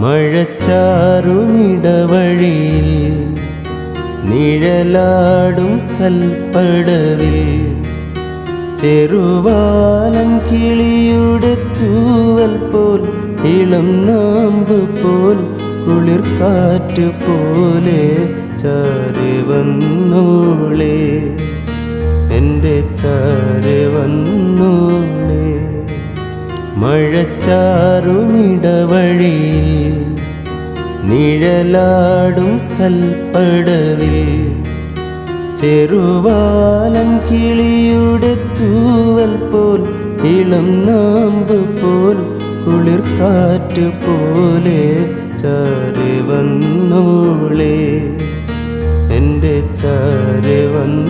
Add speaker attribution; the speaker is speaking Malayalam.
Speaker 1: മഴച്ചാറുമിടവഴിയിൽ നിഴലാടും കൽപ്പടവിൽ ചെറുവാലൻ കിളിയുടെ തൂവൽ പോൽ ഇളം നാമ്പ് പോൽ കുളിർ കാറ്റ് പോലെ ചാരി വന്നോളേ. എന്റെ ചാരി വന്നോളേ. മഴച്ചാറുമിടവഴിയിൽ നിഴലാടും കൽപ്പടവിൽ ചെറുവാലൻ കിളിയുടെ തൂവൽ പോൽ ഇളം നാമ്പ് പോൽ കുളിർ കാറ്റ് പോലെ ചാരി വന്നോളേ എന്റെ ചാരി വന്നോളേ